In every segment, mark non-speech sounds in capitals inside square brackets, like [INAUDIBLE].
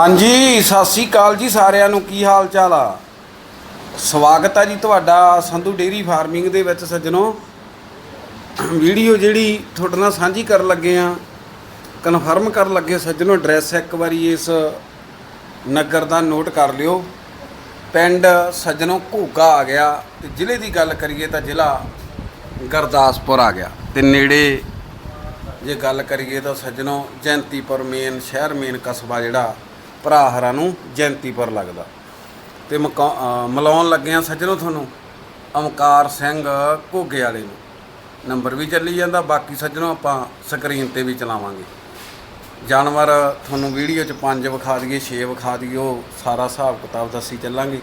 ਹਾਂਜੀ, ਸਤਿ ਸ੍ਰੀ ਅਕਾਲ ਜੀ ਸਾਰਿਆਂ ਨੂੰ। ਕੀ ਹਾਲ ਚਾਲ ਆ? ਸਵਾਗਤ ਆ ਜੀ ਤੁਹਾਡਾ ਸੰਧੂ ਡੇਰੀ ਫਾਰਮਿੰਗ ਦੇ ਵਿੱਚ ਸੱਜਣੋ। ਵੀਡੀਓ ਜਿਹੜੀ ਤੁਹਾਡੇ ਨਾਲ ਸਾਂਝੀ ਕਰਨ ਲੱਗੇ ਆ, ਕਨਫਰਮ ਕਰਨ ਲੱਗੇ ਸੱਜਣੋ, ਐਡਰੈਸ ਇੱਕ ਵਾਰੀ ਇਸ ਨਗਰ ਦਾ ਨੋਟ ਕਰ ਲਿਓ। ਪਿੰਡ ਸੱਜਣੋ ਘੂਗਾ ਆ ਗਿਆ ਤੇ ਜ਼ਿਲ੍ਹੇ ਦੀ ਗੱਲ ਕਰੀਏ ਤਾਂ ਜ਼ਿਲ੍ਹਾ ਗੁਰਦਾਸਪੁਰ ਆ ਗਿਆ ਤੇ ਨੇੜੇ ਜੇ ਗੱਲ ਕਰੀਏ ਤਾਂ ਸੱਜਣੋ ਜੈਂਤੀਪੁਰ ਮੇਨ ਸ਼ਹਿਰ ਮੇਨ ਕਸਬਾ ਜਿਹੜਾ ਭਰਾ ਹਰਾਂ ਨੂੰ ਜੈਂਤੀਪੁਰ ਲੱਗਦਾ। ਤੇ ਮਕਾ- ਅਹ ਮਿਲਾਉਣ ਲੱਗੇ ਆ ਸੱਜਣੋ ਤੁਹਾਨੂੰ ਓਮਕਾਰ ਸਿੰਘ ਘੋਗੇ ਵਾਲੇ ਨੂੰ। ਨੰਬਰ ਵੀ ਚੱਲੀ ਜਾਂਦਾ, ਬਾਕੀ ਸੱਜਣੋ ਆਪਾਂ ਸਕਰੀਨ ਤੇ ਵੀ ਚਲਾਵਾਂਗੇ। ਜਾਨਵਰ ਤੁਹਾਨੂੰ ਵੀਡੀਓ 'ਚ ਪੰਜ ਵਿਖਾ ਦਈਏ, ਛੇ ਵਿਖਾ ਦਈਏ, ਉਹ ਸਾਰਾ ਹਿਸਾਬ ਕਿਤਾਬ ਦੱਸੀ ਚੱਲਾਂਗੇ।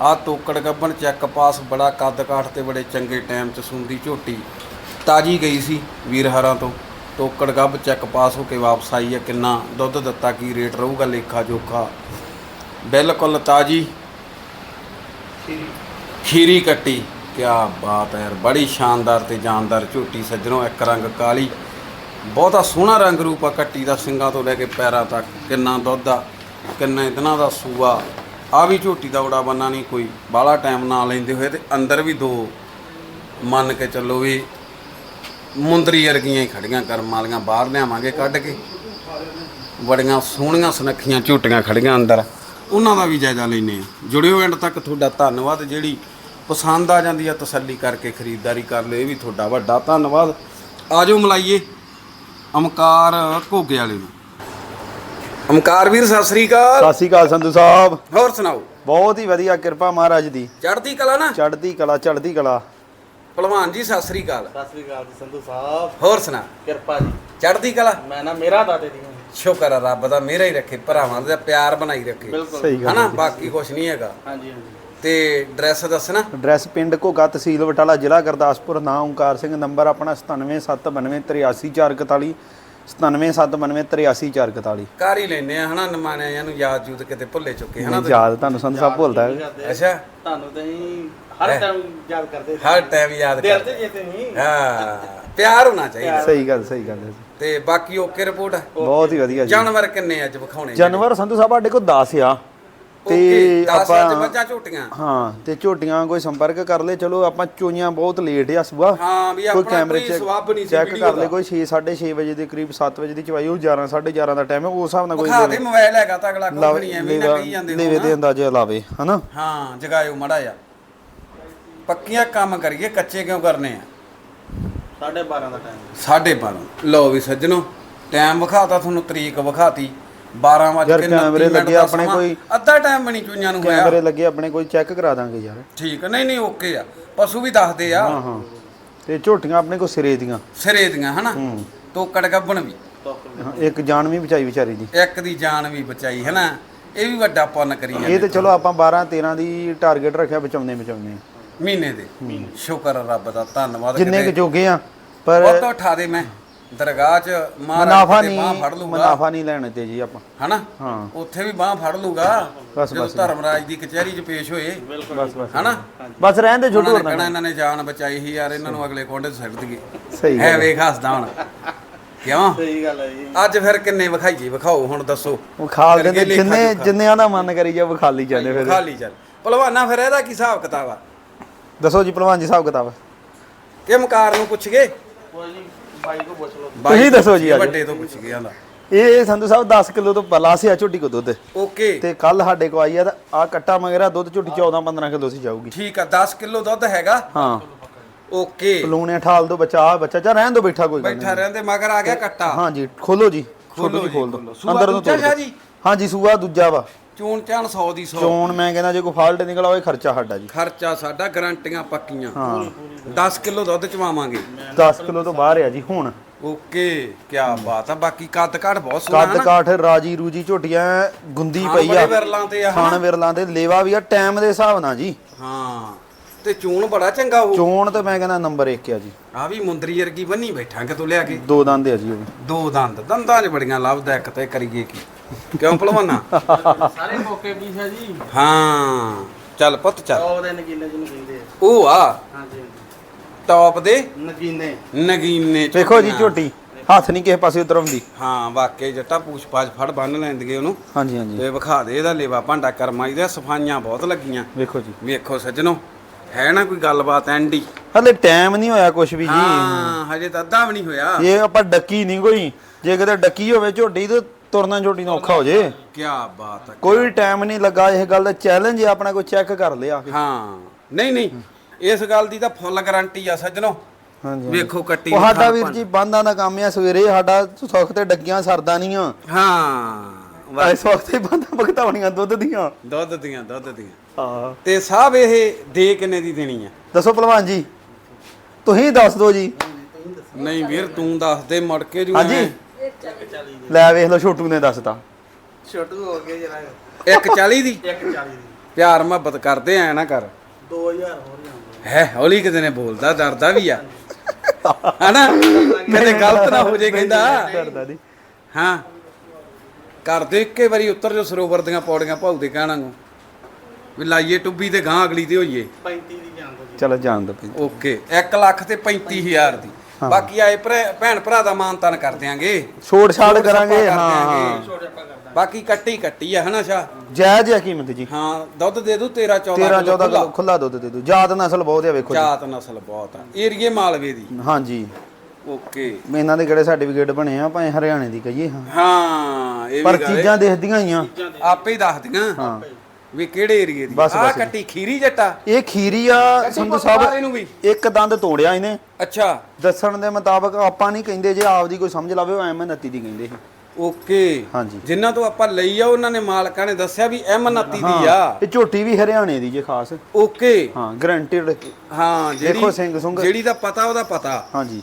ਆਹ ਤੋਕੜ ਗੱਬਣ ਚੈੱਕ ਪਾਸ ਬੜਾ ਕੱਦ ਕਾਠ ਤੇ ਬੜੇ ਚੰਗੇ ਟਾਈਮ 'ਚ ਸੁੰਦੀ ਝੋਟੀ ਤਾਜੀ ਗਈ ਸੀ ਵੀਰ ਹਰਾਂ ਤੋਂ। ਟੋਕੜ ਗੱਬ ਚੈੱਕ ਪਾਸ ਹੋ ਕੇ ਵਾਪਸ ਆਈ ਹੈ। ਕਿੰਨਾ ਦੁੱਧ ਦਿੱਤਾ, ਕੀ ਰੇਟ ਰਹੂਗਾ ਲੇਖਾ ਜੋਖਾ? ਬਿਲਕੁਲ ਤਾਜੀ ਖੀਰੀ ਕੱਟੀ। ਕਿਆ ਬਾਤ ਹੈ ਯਾਰ, ਬੜੀ ਸ਼ਾਨਦਾਰ ਤੇ ਜਾਨਦਾਰ ਝੋਟੀ ਸੱਜਣੋ, ਇੱਕ ਰੰਗ ਕਾਲੀ, ਬਹੁਤਾ ਸੋਹਣਾ ਰੰਗ ਰੂਪ ਆ ਕੱਟੀ ਦਾ, ਸਿੰਗਾਂ ਤੋਂ ਲੈ ਕੇ ਪੈਰਾਂ ਤੱਕ। ਕਿੰਨਾ ਦੁੱਧ ਆ, ਕਿੰਨੇ ਦਿਨਾਂ ਦਾ ਸੂਆ। ਆ ਵੀ ਝੋਟੀ ਦਾ ਉੜਾ ਬੰਨਾ ਨਹੀਂ, ਕੋਈ ਬਾਹਲਾ ਟਾਈਮ ਨਾ ਲੈਂਦੇ ਹੋਏ ਤੇ ਅੰਦਰ ਵੀ ਦੋ ਮੰਨ ਕੇ ਚੱਲੋ ਵੀ ਮੁੰਦਰੀ ਵਰਗੀਆਂ ਹੀ ਖੜੀਆਂ ਕਰਮ ਵਾਲੀਆਂ ਬਾਹਰ ਲਿਆਵਾਂਗੇ ਕੱਢ ਕੇ। ਬੜੀਆਂ ਸੋਹਣੀਆਂ ਸੁਨੱਖੀਆਂ ਝੋਟੀਆਂ ਖੜੀਆਂ ਅੰਦਰ। ਉਹਨਾਂ ਦਾ ਵੀ ਜਾਇਜ਼ਾ ਲੈਨੇ ਆ ਜੁੜਿਓ ਐਂਡ ਤੱਕ ਤੁਹਾਡਾ ਧੰਨਵਾਦ। ਜਿਹੜੀ ਪਸੰਦ ਆ ਜਾਂਦੀ ਆ ਤਸੱਲੀ ਕਰਕੇ ਖਰੀਦਦਾਰੀ ਕਰ ਲਿਓ ਇਹ ਵੀ ਤੁਹਾਡਾ ਵੱਡਾ ਧੰਨਵਾਦ। ਆਜੋ ਮਲਾਈਏ ਅਮਕਾਰ ਘੋਗੇ ਵਾਲੇ ਨੂੰ। ਅਮਕਾਰ ਵੀਰ ਸਤਿ ਸ੍ਰੀ ਅਕਾਲ। ਸਤਿ ਸ਼੍ਰੀ ਅਕਾਲ ਸੰਧੂ ਸਾਹਿਬ। ਹੋਰ ਸੁਣਾਓ? ਬਹੁਤ ਹੀ ਵਧੀਆ ਕਿਰਪਾ ਮਹਾਰਾਜ ਦੀ। ਚੜ੍ਹਦੀ ਕਲਾ ਨਾ? ਚੜ੍ਹਦੀ ਕਲਾ ਚੜ੍ਹਦੀ ਕਲਾ। ਭਲਵਾਨ ਜੀ ਸਤਿ ਸ੍ਰੀ ਅਕਾਲ। ਸਤਿ ਸ੍ਰੀ ਅਕਾਲ ਜੀ ਸੰਧੂ ਸਾਹਿਬ। ਹੋਰ ਸੁਣਾ? ਕਿਰਪਾ ਜੀ। ਚੜ੍ਹਦੀ ਕਲਾ? ਮੈਂ ਨਾ ਮੇਰਾ ਦਾਦੇ ਦੀ। ਸ਼ੁਕਰ ਆ ਰੱਬ ਦਾ ਮੇਰਾ ਹੀ ਰੱਖੇ ਭਰਾਵਾਂ ਦਾ ਪਿਆਰ ਬਣਾਈ ਰੱਖੇ। ਬਿਲਕੁਲ। ਸਹੀ ਗੱਲ ਹਨਾ ਬਾਕੀ ਕੁਝ ਨਹੀਂ ਹੈਗਾ। ਹਾਂਜੀ ਹਾਂਜੀ। ਤੇ ਡਰੈਸ ਦੱਸਣਾ? ਐਡਰੈਸ ਪਿੰਡ ਘੋਗਾ ਤਹਿਸੀਲ ਬਟਾਲਾ ਜ਼ਿਲ੍ਹਾ ਗੁਰਦਾਸਪੁਰ ਨਾਮ ਓਮਕਾਰ ਸਿੰਘ ਨੰਬਰ ਆਪਣਾ 9779383441 9779383441 ਕਰ ਹੀ ਲੈਨੇ ਆ ਹਨਾ ਨਮਾਨਿਆਂ ਨੂੰ ਯਾਦ ਜੂਦ ਕਿਤੇ ਭੁੱਲੇ ਚੁੱਕੇ ਹਨਾ? ਯਾਦ ਤੁਹਾਨੂੰ ਸੰਧੂ ਸਾਹਿਬ ਭੁੱਲਦਾ। ਅੱਛਾ। ਤੁਹਾਨੂੰ ਤਾਂ ਹੀ ਹਰ ਟਾਈਮ ਯਾਦ ਕਰਦੇ ਹਰ ਟਾਈਮ ਯਾਦ ਦਿਲ ਕਰ ਤੇ ਜਿੱਤੇ ਨਹੀਂ। ਹਾਂ ਪਿਆਰ ਹੋਣਾ ਚਾਹੀਦਾ। ਸਹੀ ਗੱਲ ਸਹੀ ਗੱਲ ਹੈ ਤੇ ਬਾਕੀ ਓਕੇ ਰਿਪੋਰਟ ਬਹੁਤ ਹੀ ਵਧੀਆ ਜੀ। ਜਾਨਵਰ ਕਿੰਨੇ ਅੱਜ ਵਿਖਾਉਣੇ ਜਾਨਵਰ ਸੰਧੂ ਸਾਹਿਬ ਸਾਡੇ ਕੋਲ 10 ਆ। ਤੇ ਤੇ 10 ਅੱਜ ਆਪਾਂ ਬੱਚਾ ਝੋਟੀਆਂ। ਹਾਂ ਤੇ ਝੋਟੀਆਂ ਕੋਈ ਸੰਪਰਕ ਕਰ ਲੈ ਚਲੋ ਆਪਾਂ ਚੋਈਆਂ ਬਹੁਤ ਲੇਟ ਆ ਸੁਬਾ ਹਾਂ ਵੀ ਆਪਣਾ ਕੈਮਰੇ ਕੋਈ ਚੈੱਕ ਸਵਾਬ ਨਹੀਂ ਸੀ ਚੈੱਕ ਕਰ ਲੈ ਦਾ ਕੋਈ 6 6:30 ਵਜੇ ਦੇ ਕਰੀਬ 7 ਵਜੇ ਦੀ ਚਵਾਈ। ਉਹ 11 11:30 ਦਾ ਟਾਈਮ ਹੈ। ਉਸ ਹਿਸਾਬ ਨਾਲ ਕੋਈ ਵਿਖਾ ਦੇ ਮੋਬਾਈਲ ਹੈਗਾ ਤਾਂ ਅਗਲਾ ਕੋਈ ਨਹੀਂ ਐਵੇਂ ਨਾ ਕਹੀ ਜਾਂਦੇ ਲੇਵੇ ਦੇ ਹੋ ਅੰਦਾਜ਼ੇ ਲਾਵੇ ਹਨਾ? ਹਾਂ ਜਗਾਇਓ ਮੜਾ ਜਾ ਪੱਕੀਆਂ ਕੰਮ ਕਰੀਏ ਕੱਚੇ ਕਿਉਂ ਕਰਨੇ ਆ? 12:30 ਦਾ ਟਾਈਮ ਸਾਢੇ 12 ਲਓ ਵੀ ਸੱਜਣੋ ਟਾਈਮ ਵਿਖਾਤਾ ਤੁਹਾਨੂੰ ਤਰੀਕ ਵਿਖਾਤੀ। 12 ਵਜੇ ਕੇ ਕੈਮਰੇ 29 ਮਿੰਟ ਲੱਗੇ ਆਪਣੇ। ਕੋਈ- ਅੱਧਾ ਟਾਈਮ ਬਣੀ ਚੁਈਆਂ ਨੂੰ ਹੋਇਆ। ਕੈਮਰੇ ਲੱਗੇ ਆਪਣੇ ਕੋਈ ਚੈੱਕ ਕਰਾ ਦਾਂਗੇ ਯਾਰ। ਠੀਕ ਨਹੀਂ ਨਹੀਂ ਓਕੇ ਆ। ਪਸ਼ੂ ਵੀ ਦੱਸਦੇ ਆ। ਹਾਂ ਹਾਂ। ਤੇ ਝੋਟੀਆਂ ਆਪਣੇ ਕੋਲ ਸਿਰੇ ਦੀਆਂ। ਸਿਰੇ ਦੀਆਂ ਹਨਾ? ਹੂੰ। ਤੋਕੜ ਗੱਬਣ ਵੀ। ਹਾਂ, ਇੱਕ ਜਾਨ ਵੀ ਬਚਾਈ ਵਿਚਾਰੀ ਦੀ। ਇੱਕ ਦੀ ਜਾਨ ਵੀ ਬਚਾਈ ਹਨਾ? ਇਹ ਵੀ ਵੱਡਾ ਪੁੰਨ ਕਰੀ ਇਹ ਤੇ ਚਲੋ ਆਪਾਂ 12 13 ਦੀ ਟਾਰਗੇਟ ਰੱਖਿਆ ਬਚਾਉਂਦੇ ਬਚਾਉਂਦੇ ਮਹੀਨੇ ਦੇ। ਸ਼ੁਕਰ ਆ ਰੱਬ ਦਾ ਧੰਨਵਾਦ ਜਿੰਨੇ ਕੁ ਕਿਤੇ ਜੋਗੇ ਆ ਪਰ ਉਹ ਤੋਂ ਉਠਾ ਦੇ ਮੈਂ। ਦਰਗਾਹ 'ਚ ਮਹਾਰਾਜ ਮੁਨਾਫਾ ਕਿਤੇ ਬਾਂਹ ਫੜ ਨਹੀਂ ਲੂਗਾ। ਮੁਨਾਫਾ ਨਹੀਂ ਲੈਣ ਤੇ ਜੀ ਆਪਾਂ। ਹਨਾ? ਹਾਂ। ਉੱਥੇ ਵੀ ਬਾਹ ਫੜ ਲੂਗਾ ਬਸ, ਜਦੋਂ ਬਸ। ਧਰਮਰਾਜ ਦੀ ਕਚਹਿਰੀ 'ਚ ਪੇਸ਼ ਹੋਏ। ਬਸ ਬਸ। ਹਨਾ? ਬਸ ਰਹਿਣ ਦੇ ਛੋਟੂ ਉਹਨਾਂ ਨੇ ਵਰਨਾ ਕਹਿਣਾ ਇਹਨਾਂ ਨੇ ਜਾਨ ਬਚਾਈ ਸੀ ਯਾਰ ਇਹਨਾਂ ਨੂੰ ਅਗਲੇ ਕੋਂਡੇ 'ਚ ਸਿੱਟ ਦਈਏ। ਸਹੀ ਹੈ। ਗੱਲ ਵੇਖ ਹੱਸਦਾ ਹੁਣ। ਕਿਉਂ? ਸਹੀ ਗੱਲ ਹੈ ਜੀ। ਅੱਜ ਫਿਰ ਕਿੰਨੇ ਵਿਖਾਈਏ? ਵਿਖਾਓ ਹੁਣ ਦੱਸੋ। ਉਹ ਖਾਲ ਕਰੀਏ ਦਿੰਦੇ ਲੇਖਾ ਜਿੰਨੇ ਜੋਖਾ। ਜਿੰਨਿਆਂ ਦਾ ਮਨ ਕਰੀ ਜਾ ਉਹ ਖਾਲੀ ਜਾਂਦੇ ਫਿਰ। ਖਾਲੀ ਚੱਲ। ਭਲਵਾਨਾ ਫਿਰ ਇਹਦਾ ਕੀ ਹਿਸਾਬ ਕਿਤਾਬ ਆ? ਦੱਸੋ ਜੀ ਭਲਵਾਨ ਜੀ ਹਿਸਾਬ ਕਿਤਾਬ। ਕਿ ਮਕਾਰ ਨੂੰ ਪੁੱਛ ਗਏ? ਕੋਈ ਜੀ ਬਾਈ ਕੋ ਪੁੱਛ ਲਓ। ਤੁਸੀਂ ਦੱਸੋ ਜੀ ਅੱਜ। ਵੱਡੇ ਤੋਂ ਪੁੱਛ ਗਏ ਆਂਦਾ ਇਹ ਸੰਧੂ ਸਾਹਿਬ 10 ਕਿਲੋ ਤੋਂ ਪਲਾਸ ਆ ਝੋਟੀ ਕੋ ਦੁੱਧ। ਓਕੇ। ਤੇ ਕੱਲ ਸਾਡੇ ਕੋ ਆਈ ਆ ਤਾਂ ਆ ਕੱਟਾ ਮਗਰਾ ਦੁੱਧ ਝੋਟੀ 14 15 ਕਿਲੋ ਸੀ ਜਾਊਗੀ। ਠੀਕ ਆ 10 ਕਿਲੋ ਦੁੱਧ ਹੈਗਾ। ਹਾਂ। ਓਕੇ। ਪਲੂਣੇ ਠਾਲ ਦੋ ਬੱਚਾ ਆ ਬੱਚਾ ਚਾ ਰਹਿਣ ਦੋ ਬੈਠਾ ਕੋਈ ਗੱਲ ਬੈਠਾ ਰਹਿੰਦੇ ਮਗਰ ਆ ਗਿਆ ਕੱਟਾ। ਖੋਲੋ ਜੀ ਛੋਟੂ ਖੋਲੋ ਜੀ ਖੋਲ ਦੋ। ਖੋਲੋ। ਸੂਆ ਅੰਦਰ ਨੂੰ ਦੂਜਾ ਤੋੜ ਦਿਓ। ਜੀ? ਸੂਆ ਦੂਜਾ ਵਾ। ਚੂਣ ਚਾਣ 100 ਦੀ 100 ਚੋਣ ਮੈਂ ਕਹਿੰਦਾ ਜੇ ਕੋਈ ਫਾਲਟ ਨਿਕਲ ਆਵੇ ਖਰਚਾ ਸਾਡਾ ਜੀ। ਖਰਚਾ ਸਾਡਾ ਗਰੰਟੀਆਂ ਪੱਕੀਆਂ। ਹਾਂ। 10 ਕਿਲੋ ਦੁੱਧ ਚਵਾਵਾਂਗੇ। 10 ਕਿਲੋ ਤੋਂ ਬਾਹਰ ਆ ਜੀ ਹੁਣ। ਓਕੇ ਕੀ ਬਾਤ ਆ। ਬਾਕੀ ਕੱਦ ਕਾਠ ਬਹੁਤ ਸੋਹਣਾ ਕੱਦ ਕਾਠ ਰਾਜੀ ਰੂਜੀ ਝੋਟੀਆਂ ਗੁੰਦੀ ਖਾਣ ਪਈ ਆ। ਵਿਰਲਾਂ ਤੇ ਆ ਖਾਣ ਵਿਰਲਾਂ ਦੇ ਲੇਵਾ ਵੀ ਆ ਟਾਈਮ ਦੇ ਹਿਸਾਬ ਨਾਲ ਜੀ। ਹਾਂ। ਤੇ ਚੂਣ ਬੜਾ ਚੰਗਾ ਹੋ ਚੋਣ ਤੇ ਮੈਂ ਕਹਿੰਦਾ ਨੰਬਰ 1 ਆ ਜੀ। ਆ ਵੀ ਮੁੰਦਰੀ ਵਰਗੀ ਬੰਨੀ ਬੈਠਾਂਗੇ ਤੂੰ ਲਿਆ ਕੇ। ਦੋ ਦੰਦ ਆ ਜੀ ਉਹ ਵੀ। ਦੋ ਦੰਦ ਦੰਦਾਂ 'ਚ ਬੜੀਆਂ ਲੱਭਦਾ ਇੱਕ ਤੇ ਕਰੀਏ ਕੀ। ਕਿਉਂ ਭਲਵਾਨਾ? ਸਾਰੇ ਮੌਕੇ ਪੀਸ ਹੈ ਜੀ। ਹਾਂ ਚੱਲ ਪੁੱਤ ਚੱਲ। ਉਹ ਦੇ ਨਗੀਨੇ ਜਿਹਨੂੰ ਕਹਿੰਦੇ ਆ। ਉਹ ਆ? ਹਾਂਜੀ ਟੌਪ ਦੇ? ਨਗੀਨੇ। ਨਗੀਨੇ। ਵੇਖੋ ਜੀ ਝੋਟੀ ਹੱਥ ਨਹੀਂ ਕਿਸੇ ਪਾਸੇ ਉਤਰਉਂਦੀ ਹਾਂ ਵਾਕਈ ਜੱਟਾ ਪੂਛ ਪਾਛ ਫੜ ਬੰਨ ਲੈਂਦਗੇ ਉਹਨੂੰ। ਹਾਂਜੀ ਹਾਂਜੀ। ਤੇ ਵਿਖਾ ਦੇ ਇਹਦਾ ਲੇਵਾ ਭਾਂਡਾ ਕਰਮਾਈ ਦੇ ਸਫਾਈਆਂ ਬਹੁਤ ਲੱਗੀਆਂ। ਵੇਖੋ ਜੀ। ਵੇਖੋ ਸੱਜਣੋ। ਹੈ ਨਾ ਕੋਈ ਗੱਲਬਾਤ ਐਂਡੀ? ਹਲੇ ਟਾਈਮ ਨਹੀਂ ਹੋਇਆ ਕੁਝ ਵੀ ਜੀ। ਹਾਂ ਹਜੇ ਤਾਂ ਅੱਧਾ ਵੀ ਨਹੀਂ ਹੋਇਆ। ਇਹ ਆਪਾਂ ਡੱਕੀ ਨਹੀਂ ਕੋਈ ਜੇ ਕਿਤੇ ਡੱਕੀ ਹੋਵੇ ਝੋਟੀ ਤੇ ਤੁਰਨਾ ਝੋਟੀ ਨੂੰ ਔਖਾ ਹੋ ਜੇ। ਕੀ ਬਾਤ ਹੈ ਕੋਈ ਟਾਈਮ ਨਹੀਂ ਲੱਗਾ ਇਹ ਗੱਲ ਦਾ ਚੈਲੰਜ ਹੈ ਆਪਣਾ ਕੋਈ ਚੈੱਕ ਕਰ ਲਿਆ ਹਾਂ ਨਹੀਂ ਨਹੀਂ ਇਸ ਗੱਲ ਦੀ ਤਾਂ ਫੁੱਲ ਗਾਰੰਟੀ ਆ ਸੱਜਣੋ। ਹਾਂਜੀ ਵੇਖੋ ਕੱਟੀ ਉਹ ਨੂੰ ਸਾਡਾ ਵੀਰ ਜੀ ਬੰਦਾਂ ਦਾ ਕੰਮ ਆ ਸਵੇਰੇ ਸਾਡਾ ਸੁੱਖ ਤੇ ਡੱਗੀਆਂ ਸਰਦਾ ਨਹੀਂ ਆ। ਹਾਂ। ਐ ਸੁੱਖ ਤੇ ਬੰਦਾ ਭਗਤਾਉਣੀਆਂ ਦੁੱਧ ਦੀਆਂ। ਦੁੱਧ ਦੀਆਂ ਦੁੱਧ ਦੀਆਂ। ਹਾਂ। ਤੇ ਸਾਹਿਬ ਇਹ ਦੇ ਕਿੰਨੇ ਦੀ ਦੇਣੀ ਆ? ਦੱਸੋ ਭਲਵਾਨ ਜੀ। ਤੁਸੀਂ ਦੱਸ ਦਿਓ ਜੀ। ਨਹੀਂ ਵੀਰ ਤੂੰ ਦੱਸ ਦੇ ਮੁੜ ਕੇ ਜੂ ਹਾਂਜੀ। ਲੈ ਵੇਖ ਲਓ ਛੋਟੂ ਨੇ ਦੱਸਤਾ। ਛੋਟੂ ਹੋ ਗਿਆ ਜਰਾ। 140 ਦੀ? 140 ਦੀ। ਪਿਆਰ ਮੁਹੱਬਤ ਕਰਦੇ ਐ ਨਾ ਕਰ। 2000 ਹੋਰ ਜਾਂਦੇ ਹੈ ਹੌਲੀ ਕਿਤੇ ਨੇ ਬੋਲਦਾ ਡਰਦਾ ਵੀ ਆ। ਹਨਾ? ਕਿਤੇ ਗਲਤ ਨਾ ਹੋ ਜੇ ਕਹਿੰਦਾ। ਕਰਦਾ ਦੀ ਹਾਂ। ਕਰ ਦੇ ਇੱਕੇ ਵਾਰੀ ਉੱਤਰ ਜੋ ਸਰੋਵਰ ਦੀਆਂ ਪੌੜੀਆਂ ਭਾਉ ਦੇ ਕਹਿਣਾ ਨੂੰ। ਵੀ ਲਾਈਏ ਟੁੱਬੀ ਤੇ ਗਾਂ ਅਗਲੀ ਤੇ ਹੋਈਏ। 35 ਦੀ ਚਲੋ ਜਾਣ ਦੋ ਪਈ ਓਕੇ 1 ਲੱਖ ਤੇ 35000 ਦੀ। ਬਾਕੀ ਆਏ ਭੈਣ ਭਰਾ ਦਾ ਮਾਨਤਾਨ ਕਰ ਦਿਆਂਗੇ। ਛੋੜ ਛਾੜ ਕਰਾਂਗੇ ਹਾਂ ਬਾਕੀ ਕੱਟੀ ਕੱਟੀ ਆ ਹਨਾ ਸ਼ਾ ਜਾਇਜ਼ ਆ ਕੀਮਤ ਜੀ। ਹਾਂ ਦੁੱਧ ਦੇ ਦੂ 13 14 13 14 ਖੁੱਲਾ। ਕਿਲੋ ਖੁੱਲਾ ਦੁੱਧ ਦੇ ਦੋ। ਜਾਤ ਨਸਲ ਬਹੁਤ ਆ ਵੇਖੋ ਜੀ। ਜਾਤ ਨਸਲ ਬਹੁਤ ਆ। ਏਰੀਏ ਮਾਲਵੇ ਦੀ। ਹਾਂਜੀ। ਓਕੇ। ਇਹਨਾਂ ਦੇ ਕਿਹੜੇ ਸਰਟੀਫਿਕੇਟ ਬਣੇ ਆ ਭਾਵੇਂ ਹਰਿਆਣੇ ਦੀ ਕਹੀਏ ਹਾਂ। ਹਾਂ ਇਹ ਪਰ ਵੀ ਗੱਲ ਚੀਜ਼ਾਂ ਦੇਖਦੀਆਂ ਹੀ ਆ। ਆਪੇ ਹੀ ਦੱਸਦੀਆਂ। ਹਾਂ। ਵੀ ਕਿਹੜੇ ਏਰੀਏ ਦੀ ਬਸ, ਆ ਬਸ। ਕੱਟੀ ਖੀਰੀ ਜੱਟਾ। ਇਹ ਖੀਰੀ ਆ ਸੰਧੂ ਸਾਹਿਬ ਇਹਨੂੰ ਵੀ। ਇੱਕ ਦੰਦ ਤੋੜਿਆ ਇਹਨੇ। ਅੱਛਾ। ਦੱਸਣ ਦੇ ਮੁਤਾਬਕ ਆਪਾਂ ਨਹੀਂ ਕਹਿੰਦੇ ਜੇ ਆਪਦੀ ਕੋਈ ਸਮਝ ਲਾਵੇ ਉਹ ਐਮ 29 ਦੀ ਕਹਿੰਦੇ ਸੀ। ਓਕੇ। ਹਾਂਜੀ। ਜਿਨ੍ਹਾਂ ਤੋਂ ਆਪਾਂ ਲਈ ਆ ਉਹਨਾਂ ਨੇ ਮਾਲਕਾਂ ਨੇ ਦੱਸਿਆ ਵੀ ਐਮ 29 ਦੀ ਆ। ਇਹ ਝੋਟੀ ਵੀ ਹਰਿਆਣੇ ਦੀ ਜੇ ਖਾਸ। ਓਕੇ। ਹਾਂ ਗਰੰਟਿਡ। ਹਾਂ ਜਿਹੜੀ ਦੇਖੋ ਸਿੰਘ ਸੁੰਘ। ਜਿਹੜੀ ਦਾ ਪਤਾ ਉਹਦਾ ਪਤਾ। ਹਾਂਜੀ।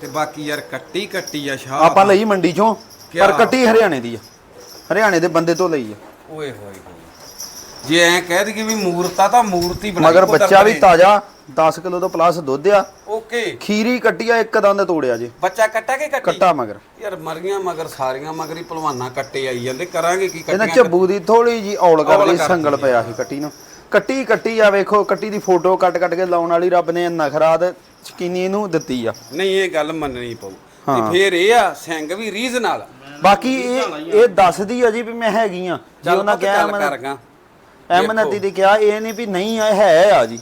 ਤੇ ਬਾਕੀ ਯਾਰ ਕੱਟੀ ਕੱਟੀ ਆ ਸ਼ਾਹ ਆਪਾਂ ਲਈ ਮੰਡੀ ਚੋਂ ਕਿਆ? ਪਰ ਕੱਟੀ ਹਰਿਆਣੇ ਦੀ ਆ ਹਰਿਆਣੇ ਦੇ ਬੰਦੇ ਤੋਂ ਲਈ ਆ ਓਏ ਹੋਏ ਹੋਏ ਜੇ ਐ ਕਹਿ ਦਈਏ ਵੀ ਮੂਰਤਾ ਤਾਂ ਮੂਰਤੀ ਬਣਾਈ ਮਗਰ ਕੁਦਰਤ ਬੱਚਾ ਵੀ ਨੇ। ਤਾਜ਼ਾ 10 ਕਿਲੋ ਤੋਂ ਪਲੱਸ ਦੁੱਧ ਆ। ਓਕੇ। ਖੀਰੀ ਕੱਟੀ ਆ ਇੱਕ ਦੰਦ ਤੋੜਿਆ ਜੇ। ਬੱਚਾ ਕੱਟਾ ਕੇ ਕੱਟੀ? ਕੱਟਾ ਮਗਰ। ਯਾਰ ਮਰੀਆਂ ਮਗਰ ਸਾਰੀਆਂ ਮਗਰ ਹੀ ਭਲਵਾਨਾ ਕੱਟੇ ਆਈ ਜਾਂਦੇ ਕਰਾਂਗੇ ਕੀ ਇਹਨਾਂ ਕੱਟੀਆਂ? ਝੱਬੂ ਦੀ ਥੋੜੀ ਜੀ ਔਲ ਕਰ ਔਲ ਲਈ ਕਰਤੀ ਸੰਗਲ ਪਿਆ ਸੀ ਕੱਟੀ ਨੂੰ। ਕੱਟੀ ਕੱਟੀ ਆ ਵੇਖੋ ਕੱਟੀ ਦੀ ਫੋਟੋ ਕੱਟ ਕੱਟ ਕੇ ਲਾਉਣ ਵਾਲੀ ਰੱਬ ਨੇ ਨਖਰਾਤ ਸ਼ਕੀਨੀ ਨੂੰ ਦਿੱਤੀ ਆ। ਨਹੀਂ ਇਹ ਗੱਲ ਮੰਨਣੀ ਪਊ। ਤੇ। ਫੇਰ ਇਹ ਆ ਸਿੰਘ ਵੀ ਰੀਝ ਨਾਲ। ਬਾਕੀ ਇਹ ਇਹ ਦੱਸਦੀ ਆ ਜੀ ਵੀ ਮੈਂ ਹੈਗੀ ਆ। ਜੇ ਚੱਲ ਉਹਨਾਂ ਪੁੱਤ ਕਿਹਾ ਕਰਗਾ। ਦੀ ਕਿਹਾ ਇਹ ਨਹੀਂ ਵੀ ਨਹੀਂ ਆ ਹੈ ਆ ਜੀ।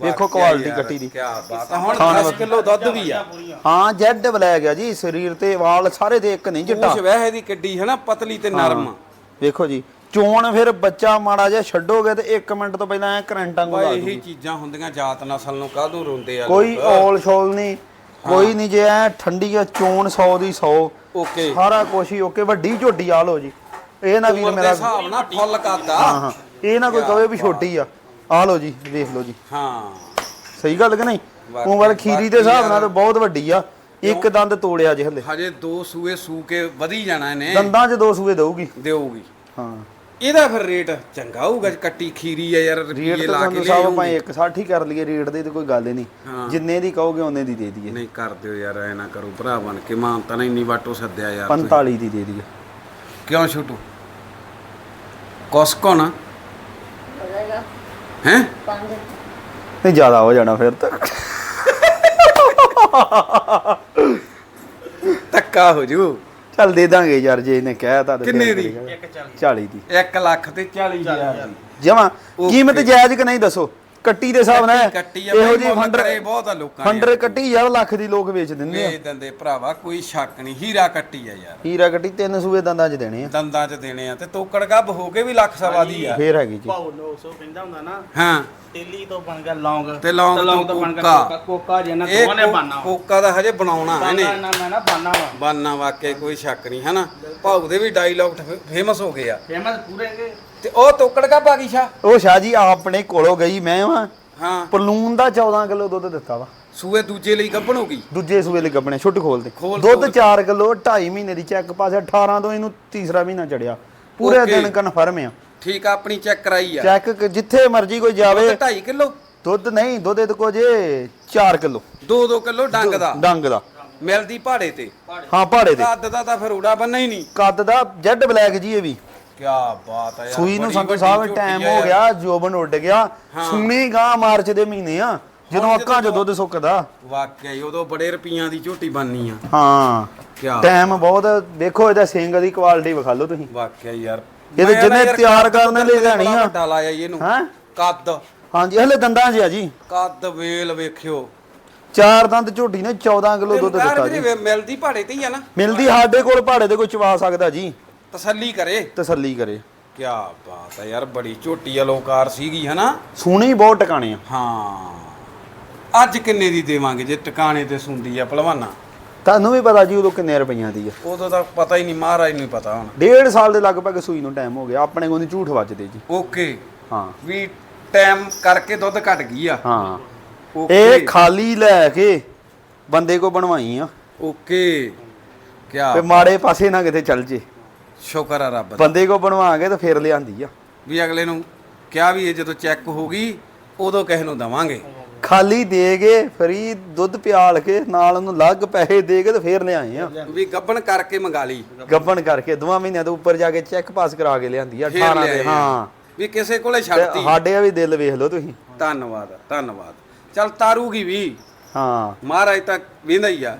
ਵੇਖੋ ਕੁਆਲਿਟੀ ਕੱਟੀ ਦੀ। ਕੀ ਬਾਤ ਆ। ਹੁਣ ਖਾਣ 10 ਕਿਲੋ ਦੁੱਧ ਵੀ ਆ। ਹਾਂ ਜੈਡ ਬਲੈਕ ਆ ਜੀ ਸਰੀਰ ਤੇ ਵਾਲ ਸਾਰੇ ਦੇ ਇੱਕ ਨਹੀਂ ਚਿੱਟਾ। ਪੂਛ ਵਹਿ ਦੀ ਕਿੱਡੀ ਹੈ ਨਾ ਪਤਲੀ ਤੇ ਨਰਮ। ਵੇਖੋ ਜੀ ਚੋਣ ਫਿਰ ਬੱਚਾ ਮਾੜਾ ਜਿਹਾ ਛੱਡੋਗੇ ਤੇ 1 ਮਿੰਟ ਤੋਂ ਪਹਿਲਾਂ ਐ ਕਰੰਟ ਵਾਂਗੂ ਲਾ ਦੂਗੀ। ਇਹੀ ਚੀਜ਼ਾਂ ਹੁੰਦੀਆਂ ਜਾਤ ਨਸਲ ਨੂੰ ਕਾਹਦੋਂ ਰੋਂਦੇ ਆ ਕੋਈ ਲੋਕ? ਔਲ ਛੋਲ ਨਹੀਂ ਕੋਈ ਨਹੀਂ ਜੇ ਐ ਠੰਡੀ ਆ ਚੋਣ 100 ਦੀ 100 ਓਕੇ। ਸਾਰਾ ਕੁਛ ਹੀ ਓਕੇ ਵੱਡੀ ਝੋਟੀ ਆ ਲੋ ਜੀ। ਇਹ ਨਾ ਵੀਰ ਉਮਰ ਦੇ ਮੇਰਾ ਹਿਸਾਬ ਨਾਲ ਫੁੱਲ ਕਰਦਾ। ਹਾਂ ਇਹ ਨਾ ਕੋਈ ਕਹੇ ਵੀ ਛੋਟੀ ਆ। ਆ ਲੋ ਜੀ ਵੇਖ ਲੋ ਜੀ। ਹਾਂ। ਸਹੀ ਗੱਲ ਕਿ ਨਹੀਂ? ਵਾਕਈ, ਉਮਰ ਖੀਰੀ ਦੇ ਹਿਸਾਬ ਨਾਲ ਤਾਂ ਬਹੁਤ ਵੱਡੀ ਆ। ਇੱਕ ਦੰਦ ਤੋੜਿਆ ਜੇ ਹਲੇ। ਹਜੇ ਦੋ ਸੂਏ ਸੂ ਕੇ ਵਧੀ ਜਾਣਾ ਇਹਨੇ। ਦੰਦਾਂ 'ਚ ਦੋ ਸੂਏ ਦਊਗੀ। ਦੇਊਗੀ। ਹਾਂ। ਇਹਦਾ ਫਿਰ ਰੇਟ ਚੰਗਾ ਹੋਊਗਾ ਕੱਟੀ ਖੀਰੀ ਆ ਯਾਰ ਰੇਟ ਤਾਂ ਲਾ ਕੇ ਸੰਧੂ ਲੈ ਸਾਹਿਬ ਭਾਵੇਂ 160 ਹੀ ਕਰ ਲਈਏ ਰੇਟ ਦੇ ਤੇ ਕੋਈ ਗੱਲ ਹੀ ਹਾਂ। ਨਹੀਂ ਜਿੰਨੇ ਦੀ ਕਹੋਗੇ ਉਹਨੇ ਦੀ ਦੇ ਦਈਏ। ਨਹੀਂ ਕਰ ਦਿਓ ਯਾਰ ਐ ਨਾ ਕਰੋ ਭਰਾ ਬਣ ਕੇ ਮਾਨ ਤਾਂ ਇੰਨੀ ਵਾਟੋ ਸੱਦਿਆ ਯਾਰ ਤੁਸੀਂ। 45 ਦੀ ਦੇ ਦਈਏ। ਕਿਉਂ ਛੋਟੂ? ਕੋਸਕੋ ਨਾ। ਹੈ? ਪੰਜ ਨਹੀਂ ਜ਼ਿਆਦਾ ਹੋ ਜਾਣਾ ਫਿਰ ਤਾਂ। ਧੱਕਾ ਹੋ ਜੂ। ਚੱਲ ਦੇ ਦਾਂਗੇ ਯਾਰ ਜੇ ਇਹਨੇ ਕਹਿਤਾ ਤੇ ਕਿੰਨੇ ਦੀ? ਕਰੀਏ। ਇੱਕ ਚੱਲ 40 ਦੀ। 1 ਲੱਖ ਤੇ 40000 ਦੀ। ਜਮਾ. ਕੀਮਤ ਜਾਇਜ਼ ਕਿ ਨਹੀਂ ਦੱਸੋ? ਕੱਟੀ ਦੇ ਹਿਸਾਬ ਨਾਲ ਕੱਟੀ ਆ ਇਹੋ ਮੁੱਲ ਫੰਡਰ ਬਹੁਤ ਆ ਲੋਕਾਂ ਨੇ ਫੰਡਰ ਕੱਟੀ ਯਾਰ ਲੱਖ ਦੀ ਲੋਕ ਵੇਚ ਦਿੰਦੇ ਆ। ਵੇਚ ਦਿੰਦੇ ਭਰਾਵਾ ਕੋਈ ਸ਼ੱਕ ਨਹੀਂ ਹੀਰਾ ਕੱਟੀ ਆ ਯਾਰ। ਹੀਰਾ ਕੱਟੀ ਤਿੰਨ ਸੂਏ ਦੰਦਾਂ 'ਚ ਦੇਣੇ ਆ। ਦੰਦਾਂ 'ਚ ਦੇਣੇ ਆ ਤੇ ਤੋਕੜ ਗੱਬ ਹੋ ਕੇ ਵੀ ਲੱਖ ਸਵਾ ਦੀ ਆ। ਫੇਰ ਹੈਗੀ ਜੀ। ਭਾਉ 900 ਕਹਿੰਦਾ ਹੁੰਦਾ ਨਾ ਹਾਂ। ਤੇਲੀ ਤੋਂ ਬਣ ਗਿਆ ਲੌਂਗ ਤੇ ਲੌਂਗ ਤੋਂ ਬਣ ਗਿਆ ਕੋਕਾ। ਕੋਕਾ ਕੋਕਾ ਜਿਹਨਾਂ ਇਹ ਦੋਵਾਂ ਨੇ ਬਾਨਾ ਕੋ- ਕੋਕਾ ਦਾ ਹਜੇ ਬਣਾਉਣਾ ਬਾਨਾ ਇਹਨੇ। ਇਹਨਾਂ ਮੈਂ ਨਾ ਬਾਨਾ ਵਾ। ਬਾਨਾ ਵਾਕਿਆ ਕੋਈ ਸ਼ੱਕ ਨਹੀਂ ਹਨਾ? ਭਾਉ ਦੇ ਵੀ ਡਾਇਲੌਗ ਫੇਮਸ ਹੋ ਗਏ ਆ। ਫੇਮਸ ਪੂਰੇ ਤੇ ਉਹ ਤੋਕੜ ਆ ਗਈ ਸ਼ਾ ਉਹ ਸ਼ਾਹ ਜੀ ਆਪਣੇ ਕੋਲੋਂ ਗਈ ਮੈਂ ਵਾਂ। ਹਾਂ। ਪਲੂਨ ਦਾ 14 ਕਿਲੋ ਦੁੱਧ ਦਿੱਤਾ ਵਾ। ਸੂਏ ਦੂਜੇ ਲਈ ਗੱਭਣ ਹੋ ਗਈ? ਦੂਜੇ ਸੂਏ ਲਈ ਗੱਬਣੇ ਛੁੱਟ ਖੋਲਦੇ ਖੋਲ- ਦੁੱਧ ਖੋਲ। 4 ਕਿਲੋ 2.5 ਮਹੀਨੇ ਦੀ ਚੈੱਕ ਪਾਸ 18 ਤੋਂ ਇਹਨੂੰ ਤੀਸਰਾ ਮਹੀਨਾ ਚੜਿਆ। ਪੂਰੇ Okay. ਦਿਨ ਕਨਫਰਮ ਆ। ਠੀਕ ਆ ਆਪਣੀ ਚੈੱਕ ਕਰਾਈ ਆ। ਚੈੱਕ ਜਿੱਥੇ ਮਰਜ਼ੀ ਕੋਈ ਜਾਵੇ। 2.5 ਕਿਲੋ? ਦੁੱਧ ਨਹੀਂ ਦੁੱਧ ਇਹਦੇ ਕੋ ਜੇ 4 ਕਿਲੋ। 2-2 ਕਿਲੋ ਡੰਗ ਦਾ। ਡੰਗ ਦਾ। ਮਿਲਦੀ ਪਹਾੜੇ ਤੇ। ਹਾਂ ਪਹਾੜੇ ਦੇ ਕੱਦ ਦਾ ਤਾਂ ਫਿਰ ਊੜਾ ਬੰਨਾ ਹੀ ਨਹੀਂ। ਕੱਦ ਦਾ ਜੈਡ ਬਲੈਕ ਜੀ ਇਹ ਵੀ। ਕੀ ਬਾਤ ਆ ਯਾਰ ਸੂਈ ਨੂੰ ਬੜੀ ਸੰਤੂ ਵੱਡੀ ਸਾਹਿਬ ਝੋਟੀ ਟਾਈਮ ਆ ਹੋ ਯਾਰ। ਗਿਆ ਜੋਬਨ ਉੱਡ ਗਿਆ। ਸੂਣੀ ਗਾਂ ਮਾਰਚ ਦੇ ਮਹੀਨੇ ਆ ਜਦੋਂ ਅੱਖਾਂ 'ਚ ਦੁੱਧ ਸੁੱਕਦਾ। ਵਾਕਿਆ ਹੀ ਉਦੋਂ ਬੜੇ ਰੁਪਈਆਂ ਦੀ ਝੋਟੀ ਬਣਨੀ ਆ। ਹਾਂ। ਕਿਆ ਟਾਈਮ ਬਹੁਤ ਦੇਖੋ ਇਹਦਾ ਸਿੰਘ ਦੀ ਕੁਆਲਿਟੀ ਵਿਖਾ ਲਓ ਤੁਸੀਂ। ਵਾਕਿਆ ਹੀ ਯਾਰ। ਮੈਂ ਜਿੰਨੇ ਯਾਰ ਤਿਆਰ ਕੱਦ ਕਰਨੇ ਲਈ ਬੜਾ ਲੈਣੀ ਆ। ਵੱਡਾ ਲਾਇਆ ਜੀ ਇਹਨੂੰ। ਹਾਂ? ਕੱਦ। ਹਾਂਜੀ ਹਲੇ ਦੰਦਾਂ 'ਚ ਆ ਜੀ। ਕੱਦ ਵੇਲ ਵੇਖਿਓ। ਚਾਰ ਦੰਦ ਝੋਟੀ ਨੇ 14 ਕਿਲੋ ਦੁੱਧ ਦਿੱਤਾ ਜੀ। ਮਿਲਦੀ ਭਾੜੇ ਤੇ ਹੀ ਆ ਨਾ। ਮਿਲਦੀ ਸਾਡੇ ਕੋਲ ਭਾੜੇ ਦੇ ਕੋਈ ਚਵਾ ਸਕਦਾ ਜੀ। ਤਸੱਲੀ ਕਰੇ। ਤਸੱਲੀ ਕਰੇ। ਕੀ ਬਾਤ ਹੈ ਯਾਰ ਬੜੀ ਝੋਟੀ ਅਲੋਕਾਰ ਸੀਗੀ ਹਨਾ? ਸੋਹਣੀ ਬਹੁਤ ਟਿਕਾਣੇ ਆ। ਹਾਂ। ਅੱਜ ਕਿੰਨੇ ਦੀ ਦੇਵਾਂਗੇ ਜੇ ਟਿਕਾਣੇ ਤੇ ਸੁੰਦੀ ਆ ਪਹਿਲਵਾਨਾ? ਤੁਹਾਨੂੰ ਵੀ ਪਤਾ ਜੀ ਉਦੋਂ ਕਿੰਨੇ ਰੁਪਈਆਂ ਦੀ ਆ। ਉਦੋਂ ਤਾਂ ਪਤਾ ਹੀ ਨਹੀਂ ਮਹਾਰਾਜ ਨੂੰ ਹੀ ਪਤਾ ਹੁਣ। ਡੇਢ ਸਾਲ ਦੇ ਲਗਭਗ ਸੂਈ ਨੂੰ ਟਾਈਮ ਹੋ ਗਿਆ ਆਪਣੇ ਕੋਲ ਨੀ ਝੂਠ ਵੱਜਦੇ ਜੀ। ਓਕੇ। ਹਾਂ। ਵੀ ਟਾਈਮ ਕਰਕੇ ਦੁੱਧ ਘਟ ਗਈ ਆ। ਹਾਂ। ਓਕੇ। ਇਹ ਖਾਲੀ ਲੈ ਕੇ ਬੰਦੇ ਕੋ ਬਣਵਾਈ ਆ। ਓਕੇ। ਕੀ ਤੇ ਮਾੜੇ ਪਾਸੇ ਨਾ ਕਿਤੇ ਚੱਲ ਜੇ। ਸ਼ੁਕਰ ਆ ਰੱਬ ਦਾ। ਬੰਦੇ ਕੋ ਬਣਵਾਗੇ ਤਾਂ ਫੇਰ ਲਿਆਂਦੀ ਆ। ਵੀ ਅਗਲੇ ਨੂੰ ਕਿਹਾ ਵੀ ਇਹ ਜਦੋਂ ਚੈੱਕ ਹੋ ਗਈ ਉਦੋਂ ਕਿਸੇ ਨੂੰ ਦਵਾਂਗੇ। ਖਾਲੀ ਦੇ ਕੇ ਫਰੀ ਦੁੱਧ ਪਿਆਲ ਕੇ ਨਾਲ ਉਹਨੂੰ ਲੱਗ ਪੈਸੇ ਦੇ ਕੇ ਤੇ ਫੇਰ ਲਿਆਏ ਆ। ਵੀ ਗੱਬਣ ਕਰਕੇ ਮੰਗਾ ਲਈ। ਗੱਬਣ ਕਰਕੇ ਦੋਵਾਂ ਮਹੀਨਿਆਂ ਤੋਂ ਉੱਪਰ ਜਾ ਕੇ ਚੈੱਕ ਪਾਸ ਕਰਾ ਕੇ ਲਿਆਂਦੀ ਆ ਫੇਰ 18 ਲਿਆਏ ਦੇ ਆ। ਹਾਂ। ਵੀ ਕਿਸੇ ਕੋਲੇ ਤੇ ਛੱਡਤੀ ਸਾਡੇ ਵੀ ਦਿਲ ਵੇਖ ਲਓ ਤੁਸੀਂ। ਧੰਨਵਾਦ ਧੰਨਵਾਦ। ਚਲ ਤਾਰੂਗੀ ਵੀ। ਹਾਂ। ਮਹਾਰਾਜ ਤਾਂ ਵੇਂਦਾ ਹੀ ਆ।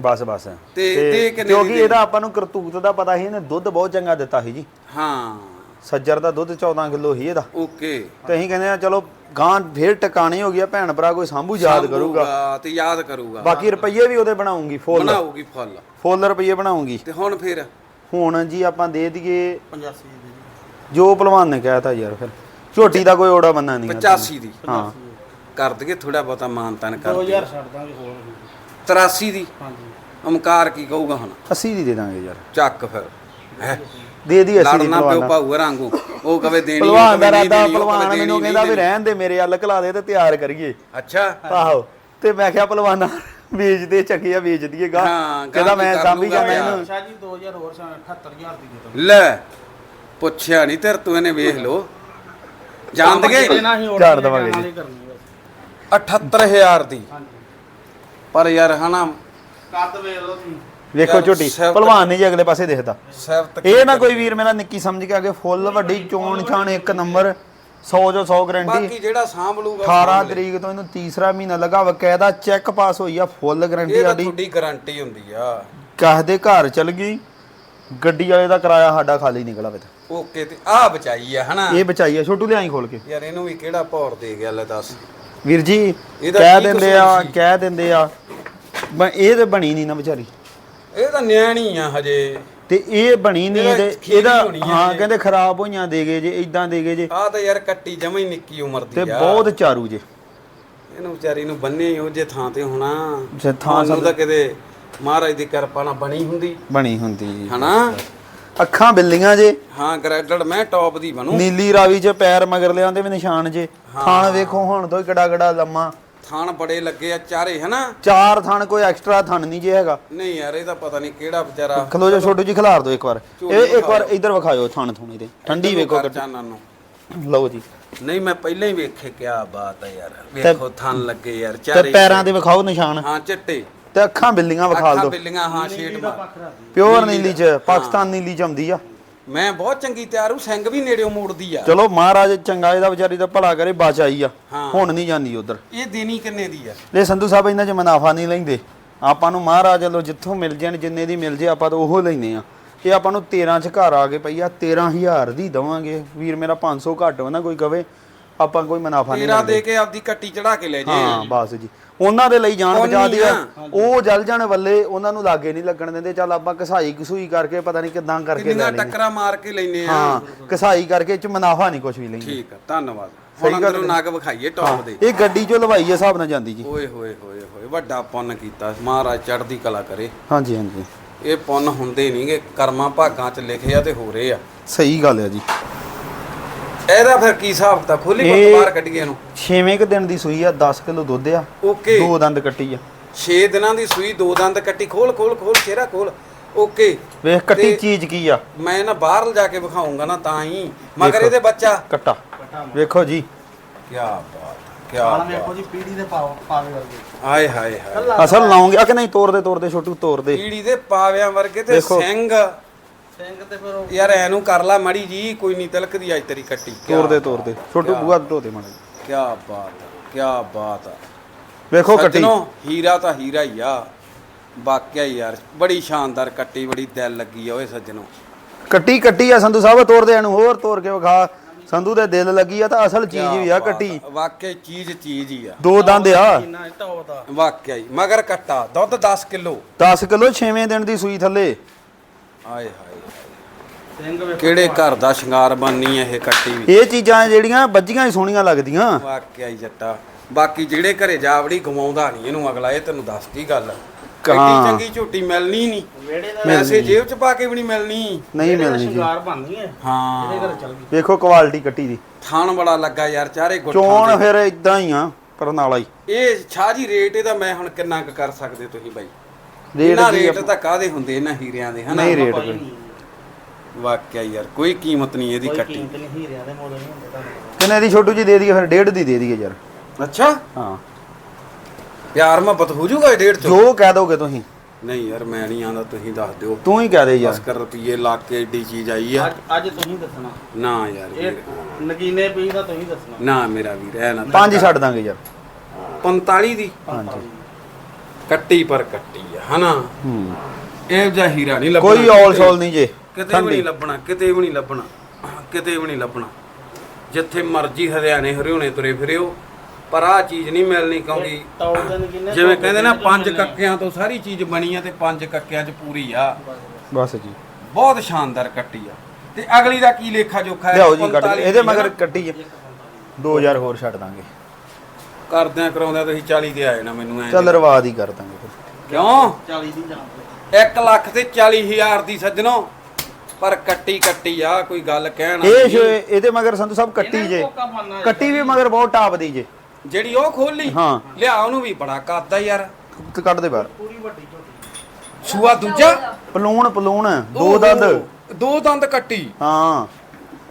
ਬਸ ਬਸ। ਤੇ ਦੇ ਕਿੰਨੇ ਕਿਉਂਕਿ ਦੀ ਇਹਦਾ ਆਪਾਂ ਨੂੰ ਕਰਤੂਤ ਦਾ ਪਤਾ ਸੀ ਇਹਨੇ ਦੁੱਧ ਬਹੁਤ ਚੰਗਾ ਦਿੱਤਾ ਸੀ ਜੀ। ਹਾਂ। ਸੱਜਰ ਦਾ ਦੁੱਧ 14 ਕਿਲੋ ਸੀ ਇਹਦਾ। ਓਕੇ। ਤੇ ਅਸੀਂ ਕਹਿੰਦੇ ਆ ਚਲੋ ਗਾਂ ਫੇਰ ਟਿਕਾਣੇ ਹੋ ਗਿਆ ਭੈਣ ਭਰਾ ਕੋਈ ਸਾਂਭੂ ਯਾਦ ਕਰੂਗਾ। ਸਾਂਭੂਗਾ ਤੇ ਯਾਦ ਕਰੂਗਾ। ਬਾਕੀ ਰੁਪਈਏ ਵੀ ਉਹਦੇ ਬਣਾਉਂਗੀ ਫੁੱਲ। ਬਣਾਉਗੀ ਫੁੱਲ। ਫੁੱਲ ਰੁਪਈਏ ਬਣਾਉਂਗੀ। ਤੇ ਹੁਣ ਫਿਰ? ਹੁਣ ਜੀ ਆਪਾਂ ਦੇ ਦਈਏ 85 ਦੀ। ਜੋ ਭਲਵਾਨ ਨੇ ਕਹਿਤਾ ਯਾਰ ਫਿਰ। ਝੋਟੀ ਦਾ ਕੋਈ ਓੜਾ ਬੰਨਾ ਨਹੀਂ 85 ਦੀ। ਹਾਂ। ਕਰ ਦਈਏ ਥੋੜਾ ਬਹੁਤਾ ਮਾਨਤਨ ਕਰ 2000 ਛੱਡ ਦਾਂਗੇ ਹੋਰ 83 ਦੀ। ਹਾਂਜੀ। ਓਮਕਾਰ ਕੀ ਕਹੂਗਾ ਹੁਣ? 80 ਦੀ ਦੇ ਦਾਂਗੇ ਯਾਰ। ਚੱਕ ਫਿਰ। ਹੈ? ਦੇ ਦੀ 80 ਦੀ ਲੜਨਾ ਪਿਓ ਭਾਊ ਰਾਂਗੂ ਉਹ। ਕਵੇ ਦੇਣੀ ਉਹ ਦਾ ਕਵੇ ਨਹੀਂ ਰਾਦਾ ਦੇਣੀ, ਉਹ ਕਵੇ ਭਲਵਾਨ ਦੇਣੀ ਮੈਨੂੰ ਕਹਿੰਦਾ ਵੀ। ਰਹਿਣ ਦੇ ਮੇਰੇ ਅੱਲ ਘਲਾ ਦੇ ਤੇ ਤਿਆਰ ਕਰੀਏ। ਅੱਛਾ। ਆਹੋ। ਤੇ ਮੈਂ ਕਿਹਾ ਭਲਵਾਨਾ ਵੇਚਦੇ ਚੱਕਿਆ ਵੇਚ ਦਈਏਗਾ ਹਾਂ, ਗਾਂ ਕਹਿੰਦਾ ਮੈਂ ਕਰ ਸਾਂਭੀ ਲੂਗਾ ਜਾਣਾ ਯਾਰ। ਇਹਨੂੰ। ਸ਼ਾਹ ਜੀ 2000 ਹੋਰ 78000 ਦੀ ਦੇ ਦੋ ਲੈ ਪੁੱਛਿਆ ਨਹੀਂ ਤੇਰ ਤੂੰ ਇਹਨੇ ਵੇਖ ਲੋ ਜਾਣ ਦਗੇ? ਦੇਣਾ ਹੀ ਹੋਰ ਝਾੜ ਦੇਵਾਂਗੇ ਜੀ। ਕਰਨੀ 78000 ਦੀ। ਪਰ ਯਾਰ ਹਨਾ ਕੱਦ ਵੇਖ ਲਓ ਤੁਸੀਂ। ਵੇਖੋ ਯਾਰ, ਝੋਟੀ ਭਲਵਾਨ ਨਹੀਂ ਜੀ ਅਗਲੇ ਪਾਸੇ ਦਿਖਦਾ। ਸਿਫਤ ਇਹ ਨਾ ਕੋਈ ਵੀਰ ਮੇਰਾ ਨਿੱਕੀ ਸਮਝ ਕੇ ਆ ਕੇ ਫੁੱਲ ਵੱਡੀ ਚੋਣ ਛਾਣ ਇੱਕ ਨੰਬਰ 100 ਜੋ 100 ਗਰੰਟੀ ਬਾਕੀ ਜਿਹੜਾ ਸਾਂਭ ਲੂਗਾ 18 ਤਰੀਕ ਤੋਂ ਇਹਨੂੰ ਤੀਸਰਾ ਮਹੀਨਾ ਲੱਗਾ ਵਕਾਇਦਾ ਚੈੱਕ ਪਾਸ ਹੋਈ ਆ ਫੁੱਲ ਗਰੰਟੀ ਇਹ ਸਾਡੀ। ਤੁਹਾਡੀ ਗਾਰੰਟੀ ਹੁੰਦੀ ਆ। ਕਾਹ ਦੇ ਘਰ ਚਲ ਗਈ ਗੱਡੀ ਵਾਲੇ ਦਾ ਕਿਰਾਇਆ ਸਾਡਾ ਖਾਲੀ ਨਿਕਲਾ ਵੇ ਓਕੇ ਤੇ ਆ ਬਚਾਈ ਆ ਹਨਾ? ਇਹ ਬਚਾਈ ਆ ਛੋਟੂ ਲਿਆਈ ਖੋਲ ਕੇ। ਯਾਰ ਇਹਨੂੰ ਵੀ ਕਿਹੜਾ ਭੌਰ ਦੇ ਗਿਆ ਲੈ ਦੱਸ। ਵੀਰ ਜੀ ਇਹਦਾ ਕਹਿ ਕੀ ਦਿੰਦੇ ਕਸੂਰ ਆ? ਕਹਿ ਦਿੰਦੇ ਆ। ਬ- ਇਹ ਤੇ ਬਣੀ ਨਹੀਂ ਨਾ ਵਿਚਾਰੀ। ਇਹ ਤਾਂ ਨਿਆਣੀ ਆ ਹਜੇ। ਤੇ ਇਹ ਬਣੀ ਨਹੀਂ ਇਹਦਾ ਤੇ ਖੀਰੀ ਇਹਦਾ ਹੋਣੀ ਆ ਹਾਂ ਇਹ। ਕਹਿੰਦੇ ਖਰਾਬ ਹੋਈਆਂ ਦੇਗੇ ਜੇ ਇਦਾਂ ਦੇਗੇ ਜੇ। ਆ ਤਾਂ ਯਾਰ ਕੱਟੀ ਜਮਾ ਹੀ ਨਿੱਕੀ ਉਮਰ ਤੇ ਦੀ ਆ। ਬਹੁਤ ਚਾਰੂ ਜੇ। ਇਹਨੂੰ ਵਿਚਾਰੀ ਨੂੰ ਬੰਨੇ ਹੀ ਉਹ ਜੇ ਥਾਂ ਤੇ ਹੋਣਾ। ਜੇ ਥਾਂ ਸਾਨੂੰ ਤਾਂ ਕਿਤੇ ਮਹਾਰਾਜ ਦੀ ਕਿਰਪਾ ਨਾਲ ਬਣੀ ਹੁੰਦੀ। ਬਣੀ ਹੁੰਦੀ। ਹਨਾ? ਅੱਖਾਂ ਬਿੱਲੀਆਂ ਜੇ। ਹਾਂ ਗ੍ਰੈਡਡ ਮੈਂ ਟੌਪ ਦੀ ਬਣੂ। ਨੀਲੀ ਰਾਵੀ ਚ ਪੈਰ ਮਗਰ ਲਿਆਂਦੇ ਵੀ ਨਿਸ਼ਾਨ ਜੇ। ਥਾਣ ਵੇਖੋ ਹੁਣ ਤੋਂ ਹੀ ਕਿੱਡਾ ਕਿੱਡਾ ਲੰਮਾ। ਥਾਣ ਬੜੇ ਲੱਗੇ ਆ ਚਾਰੇ ਹਨਾ? ਚਾਰ ਥਣ ਕੋਈ ਐਕਸਟਰਾ ਥਣ ਨਹੀਂ ਜੇ ਹੈਗਾ। ਨਹੀਂ ਯਾਰ ਇਹ ਤਾਂ ਪਤਾ ਨਹੀਂ ਕਿਹੜਾ ਵਿਚਾਰਾ। ਖਲੋ ਜਾ ਛੋਟੂ ਜੀ ਖਿਲਾਰ ਦਿਓ ਇੱਕ ਵਾਰ। ਇਹ ਇੱਕ ਵਾਰ। ਇੱਧਰ ਵਿਖਾਇਓ ਥਣ ਥੁਣੀ ਦੇ ਠੰਡੀ ਵੇਖੋ ਚਾਨਣ ਨੂੰ। ਲਓ ਜੀ। ਨਹੀਂ ਮੈਂ ਪਹਿਲਾਂ ਹੀ ਵੇਖੇ ਕਿਆ ਬਾਤ ਹੈ ਯਾਰ। ਵੇਖੋ ਥਣ ਲੱਗੇ ਯਾਰ ਤੇ ਚਾਰੇ ਪੈਰਾਂ ਦੇ ਵਿਖਾਓ ਨਿਸ਼ਾਨ। ਹਾਂ ਚਿੱਟੇ। ਤੇ ਅੱਖਾਂ ਬਿੱਲੀਆਂ ਵਿਖਾ ਅੱਖਾਂ ਦਿਓ। ਬਿੱਲੀਆਂ ਹਾਂ ਸ਼ੇਡ ਮਾਰ ਪਿਓਰ ਨੀਲੀ ਚ ਪਾਕਿਸਤਾਨ ਨੀਲੀ ਚ ਆਉਂਦੀ ਆ। ਮੈਂ ਬਹੁਤ ਚੰਗੀ ਤਿਆਰ ਹੂੰ ਸਿੰਘ ਵੀ ਨੇੜਿਓਂ ਮੋੜਦੀ ਆ। ਚਲੋ ਮਹਾਰਾਜ ਚੰਗਾ ਇਹਦਾ ਵਿਚਾਰੀ ਦਾ ਭਲਾ ਕਰੇ ਬਚ ਆਈ ਆ। ਹਾਂ। ਹੁਣ ਨਹੀਂ ਜਾਂਦੀ ਉਧਰ। ਇਹ ਦੇਣੀ ਕਿੰਨੇ ਦੀ ਆ? ਲੈ ਸੰਧੂ ਸਾਹਿਬ ਇਹਨਾਂ ਚ ਮੁਨਾਫਾ ਨਹੀਂ ਲੈਂਦੇ। ਆਪਾਂ ਨੂੰ ਮਹਾਰਾਜ ਵੱਲੋਂ ਜਿੱਥੋਂ ਮਿਲ ਜਾਣ ਜਿੰਨੇ ਦੀ ਮਿਲ ਜੇ ਆਪਾਂ ਤਾਂ ਉਹ ਲੈਨੇ ਆ। ਇਹ ਆਪਾਂ ਨੂੰ 13 ਚ ਘਰ ਆ ਕੇ ਪਈ ਆ 13000 ਦੀ ਦਵਾਂਗੇ। ਵੀਰ ਮੇਰਾ 500 ਘੱਟ ਹੋਣਾ ਕੋਈ ਕਵੇ। ਆਪਾਂ ਕੋਈ ਮੁਨਾਫਾ ਨਹੀਂ ਤੇਰਾ ਲੈਂਦੇ। ਦੇ ਕੇ ਆਪਦੀ ਕੱਟੀ ਚੜਾ ਕੇ ਲੈ ਜੇ। ਹਾਂ ਬਸ ਜੀ। ਉਹਨਾਂ ਦੇ ਲਈ ਜਾਨ ਬਚਾ ਦੀ ਆ। ਉਹ ਜਲ ਜਾਣ ਵੱਲੇ ਉਹਨਾਂ ਨੂੰ ਲਾਗੇ ਨਹੀਂ ਲੱਗਣ ਦਿੰਦੇ। ਚੱਲ ਆਪਾਂ ਕਸਾਈ ਕਸੂਈ ਕਰਕੇ ਪਤਾ ਨਹੀਂ ਕਿਦਾਂ ਕਰਕੇ ਲੈ ਕਿੰਨੀਆਂ ਲੈਂਦੇ ਟੱਕਰਾਂ ਮਾਰ ਕੇ ਲੈਨੇ ਆ। ਹਾਂ ਕਸਾਈ ਕਰਕੇ ਚ ਮੁਨਾਫਾ ਨਹੀਂ ਕੁਝ ਵੀ ਲੈਂਦੇ। ਠੀਕ ਆ ਧੰਨਵਾਦ। ਹੁਣ ਅੰਦਰੋਂ ਨਗ ਵਿਖਾਈਏ ਟੌਪ ਦੇ। ਇਹ ਗੱਡੀ ਚੋਂ ਲਵਾਈ ਹਿਸਾਬ ਨਾਲ ਜਾਂਦੀ ਜੀ। ਓਏ ਹੋਏ ਹੋਏ ਹੋਏ ਵੱਡਾ ਪੁੰਨ ਕੀਤਾ। ਮਹਾਰਾਜ ਚੜ੍ਹਦੀ ਕਲਾ ਕਰੇ। ਹਾਂਜੀ ਹਾਂਜੀ। ਇਹ ਪੁੰਨ ਹੁੰਦੇ ਨਹੀਂਗੇ ਕਰਮਾਂ ਭਾਗਾਂ 'ਚ ਲਿਖੇ ਆ ਤੇ ਹੋ ਰਹੇ ਆ। ਸਹੀ ਗੱਲ ਹੈ ਜੀ। ਇਹਦਾ ਫਿਰ ਕੀ ਹਿਸਾਬ ਤਾਂ? ਖੋਲੀ ਇਹ- ਬਾਹਰ ਕੱਢੀਏ ਇਹਨੂੰ। 6ਵੇਂ ਕ ਦਿਨ ਦੀ ਸੂਈ ਆ 10 ਕਿਲੋ ਦੁੱਧ ਆ ਓਕੇ। ਦੋ ਦੰਦ ਕੱਟੀ ਆ। 6 ਦਿਨਾਂ ਦੀ ਸੂਈ ਦੋ ਦੰਦ ਕੱਟੀ। ਖੋਲ ਖੋਲ ਖੋਲ ਚਿਹਰਾ ਖੋਲ। ਓਕੇ। ਵੇਖ ਕੱਟੀ ਤੇ- ਚੀਜ਼ ਕੀ ਆ। ਮੈਂ ਨਾ ਬਾਹਰ ਲਿਜਾ ਕੇ ਵਿਖਾਉਂਗਾ ਨਾ ਤਾਂ ਹੀ। ਮਗਰ ਇਹਦੇ ਬੱਚਾ। ਕੱਟਾ। ਵੇਖੋ ਜੀ। ਕੀ ਬਾਤ ਕੀ ਬਾਤ। ਵੇਖੋ ਜੀ ਪੀੜੀ ਦੇ ਪਾਵ ਪਾਵੇ ਵਰਗੇ। ਆਏ ਹਾਏ ਹਾਏ। ਅਸਲ ਲਾਉਂਗੇ। ਆ ਕਿ ਨਹੀਂ? ਤੋੜਦੇ ਤੋੜਦੇ ਛੋਟੂ ਤੋੜਦੇ ਕੀੜੀ ਦੇ ਪਾਵਿਆਂ ਵਰਗੇ ਤੇ ਦੇਖੋ। ਸਿੰਘ ਸਿੰਘ ਤੇ ਫਿਰ ਉਹ ਯਾਰ ਐਨੂੰ ਕਰ ਲਾ ਮੜੀ ਜੀ ਕੋਈ ਨਹੀਂ ਤਿਲਕਦੀ ਅੱਜ ਤੇਰੀ ਕੱਟੀ। ਕਿਆ ਤੋੜਦੇ ਤੋੜਦੇ ਛੋਟੂ ਕਿਆ- ਬੂਆ ਧੋਤੇ ਮਾੜਾ ਜੀ। ਕੀ ਬਾਤ ਕੀ ਬਾਤ ਆ। ਵੇਖੋ ਕੱਟੀ। ਸੱਜਣੋ ਹੀਰਾ ਤਾਂ ਹੀਰਾ ਹੀ ਆ। ਵਾਕਿਆ ਹੀ ਯਾਰ ਬੜੀ ਸ਼ਾਨਦਾਰ ਕੱਟੀ ਬੜੀ ਦਿਲ ਲੱਗੀ ਆ ਓਏ ਸੱਜਣੋ। ਕੱਟੀ ਕੱਟੀ ਆ ਸੰਧੂ ਸਾਹਿਬ ਤੋਰਦੇ ਇਹਨੂੰ ਹੋਰ ਤੋਰ ਕੇ ਵਿਖਾ। ਸੰਧੂ ਦੇ ਦਿਲ ਲੱਗੀ ਆ ਤਾਂ ਅਸਲ ਚੀਜ਼ ਵੀ ਆ ਕੱਟੀ। ਵਾਕਿਆ ਚੀਜ਼ ਚੀਜ਼ ਹੀ ਆ। ਦੋ ਦੰਦ ਆ। ਇੰਨਾ ਇਹ ਦਾ ਵਾਕਿਆ ਹੀ ਮਗਰ ਕੱਟਾ ਦੁੱਧ 10 ਕਿਲੋ। 10 ਕਿਲੋ 6ਵੇਂ ਦਿਨ ਦੀ ਸੂਈ ਥੱਲੇ। ਆਏ ਹਾਏ। ਕਿਹੜੇ ਘਰ ਦਾ ਸ਼ਿੰਗਾਰ ਬਣਨੀ ਐ ਇਹ ਕੱਟੀ ਵੀ? ਇਹ ਚੀਜ਼ਾਂ ਜਿਹੜੀਆਂ ਬੱਜੀਆਂ ਹੀ ਸੋਹਣੀਆਂ ਲੱਗਦੀਆਂ। ਵਾਕਿਆ ਹੀ ਜੱਟਾ। ਬਾਕੀ ਜਿਹੜੇ ਘਰੇ ਜਾਵੜੀ ਗਵਾਉਂਦਾ ਨਹੀਂ ਇਹਨੂੰ ਅਗਲਾ ਇਹ ਤੈਨੂੰ ਦੱਸਦੀ ਗੱਲ ਚੰਗੀ ਝੋਟੀ ਮਿਲਣੀ ਨਹੀਂ। ਪੈਸੇ ਜੇਬ ਚ ਪਾ ਕੇ ਵੀ ਨਹੀਂ ਮਿਲਣੀ। ਨਹੀਂ ਮਿਲਣੀ ਜੀ। ਸ਼ਿੰਗਾਰ ਬਣਨੀ ਹੈ। ਇਹਦੇ ਹਾਂ ਘਰ ਚੱਲ ਗਈ। ਵੇਖੋ ਕੁਆਲਿਟੀ ਕੱਟੀ ਦੀ। ਥਾਣ ਬੜਾ ਲੱਗਾ ਯਾਰ ਚਾਰੇ ਗੁੱਠਾਂ ਚੋਣ। ਫਿਰ ਇਦਾਂ ਹੀ ਆ ਪਰਨਾਲਾ ਹੀ। ਇਹ ਸ਼ਾਹ ਜੀ ਰੇਟ ਇਹਦਾ ਮੈਂ ਹੁਣ ਕਿੰਨਾ ਕੁ ਕਰ ਸਕਦੇ ਤੁਸੀਂ ਬਾਈ? ਰੇਟ ਇਹਨਾਂ ਦੀ ਰੇਟ ਤਾਂ ਕਾਦੇ ਹੁੰਦੇ ਇਹਨਾਂ ਹੀਰਿਆਂ ਦੇ ਹਨਾ? ਨਹੀਂ ਰੇਟ ਕੋਈ। ਕੋਈ ਨਹੀਂ ਵਾਕਿਆ ਯਾਰ ਕੋਈ ਕੀਮਤ ਨਹੀਂ ਇਹਦੀ ਕੋਈ ਕੱਟੀ ਕੀਮਤ ਨਹੀਂ ਹੀਰਿਆਂ ਦੇ ਮੁੱਲ ਨਹੀਂ ਹੁੰਦੇ ਤੁਹਾਨੂੰ ਪਤਾ। ਕਿੰਨੇ ਦੀ ਛੋਟੂ ਜੀ ਦੇ ਦਈਏ ਫਿਰ ਡੇਢ ਦੀ ਦੇ ਦਈਏ ਯਾਰ। ਅੱਛਾ? ਹਾਂ। ਪਿਆਰ ਮੁਹੱਬਤ ਹੋ ਜਾਊਗਾ ਇਹ ਡੇਢ ਚ ਜੋ ਕਹਿ ਦੋਗੇ ਤੁਸੀਂ। ਨਹੀਂ ਯਾਰ ਮੈਂ ਨਹੀਂ ਆਂਦਾ ਤੁਸੀਂ ਦੱਸ ਦਿਓ। ਤੂੰ ਹੀ ਕਹਿ ਦੇ ਯਾਰ। 10 ਕਰ ਰੁਪਏ ਲਾ ਕੇ ਏਡੀ ਚੀਜ਼ ਆਈ ਆ। ਅੱਜ ਅੱਜ ਤੁਸੀਂ ਦੱਸਣਾ। ਨਾ ਯਾਰ ਇਹ ਨਗੀਨੇ ਪੀ ਦਾ ਤੁਸੀਂ ਦੱਸਣਾ। ਨਾ ਮੇਰਾ ਵੀਰ ਐ ਨਾ ਪੰਜ ਹੀ ਛੱਡ ਦਾਂਗੇ ਯਾਰ। 45 ਦੀ? ਹਾਂਜੀ। ਕੱਟੀ ਪਰ ਕੱਟੀ ਆ ਹਨਾ? ਹੂੰ। ਇਹ ਜਿਹਾ ਹੀਰਾ ਨਹੀਂ ਲੱਭਣਾ। ਕੋਈ ਔਲ। ਸੌਲ ਨਹੀਂ ਜੇ। ਕਿਤੇ ਵੀ ਨਹੀਂ ਲੱਭਣਾ ਕਿਤੇ ਵੀ ਨਹੀਂ ਲੱਭਣਾ ਕਿਤੇ ਵੀ ਨਹੀਂ ਲੱਭਣਾ। ਜਿੱਥੇ ਮਰਜ਼ੀ ਹਰਿਆਣੇ ਹਰਿਉਣੇ ਤੁਰੇ ਫਿਰਿਓ ਪਰ ਆ ਚੀਜ਼ ਨਹੀਂ ਮਿਲਣੀ ਕਿਉਂਕਿ ਜਿਵੇਂ ਕਹਿੰਦੇ ਨਾ ਪੰਜ ਕੱਕਿਆਂ ਤੋਂ ਸਾਰੀ ਚੀਜ਼ ਬਣੀ ਆ ਤੇ ਪੰਜ ਕੱਕਿਆਂ 'ਚ ਪੂਰੀ ਆ। ਬਸ ਜੀ। ਬਹੁਤ ਸ਼ਾਨਦਾਰ ਕੱਟੀ ਆ। ਤੇ ਅਗਲੀ ਦਾ ਕੀ ਲੇਖਾ ਜੋਖਾ ਹੈ? ਲਿਆਓ ਜੀ ਕੱਟ 45 ਇਹਦੇ ਮਗਰ? ਕੱਟੀ 2000 ਹੋਰ ਛੱਡ ਦਾਂਗੇ। ਕਰਦਿਆਂ ਕਰਾਉਂਦਿਆਂ ਤੁਸੀਂ 40 ਤੇ ਆਏ ਨਾ ਮੈਨੂੰ ਐ ਚੱਲ ਰਵਾਦ ਹੀ ਕਰ ਦਾਂਗੇ ਕਿਉਂ? 40 ਦੀ ਜਾਂ 1 ਲੱਖ ਤੇ 40 ਹਜ਼ਾਰ ਦੀ ਸੱਜਣੋ। ਪਰ ਕੱਟੀ ਕੱਟੀ ਆ ਕੋਈ ਗੱਲ ਕਹਿਣ ਇਹ। ਇਹਦੇ ਮਗਰ ਸੰਧੂ ਸਾਹਿਬ ਕੱਟੀ ਜੇ। ਕੱਟੀ ਵੀ ਮਗਰ ਬਹੁਤ ਟਾਪ ਦੀ ਜੇ। ਜਿਹੜੀ ਉਹ ਖੋਲੀ ਹਾਂ। ਲਿਆ ਉਹਨੂੰ ਵੀ ਬੜਾ ਕਰਦਾ ਯਾਰ। ਕੱਢ ਦੇ ਬਾਹਰ। ਪੂਰੀ ਵੱਡੀ ਝੋਟੀ। ਸੂਆ ਦੂਜਾ? ਪਲੂਣ ਪਲੂਣ ਦੋ ਓਹੋ, ਦੰਦ ਦੋ ਦੰਦ ਕੱਟੀ। ਹਾਂ।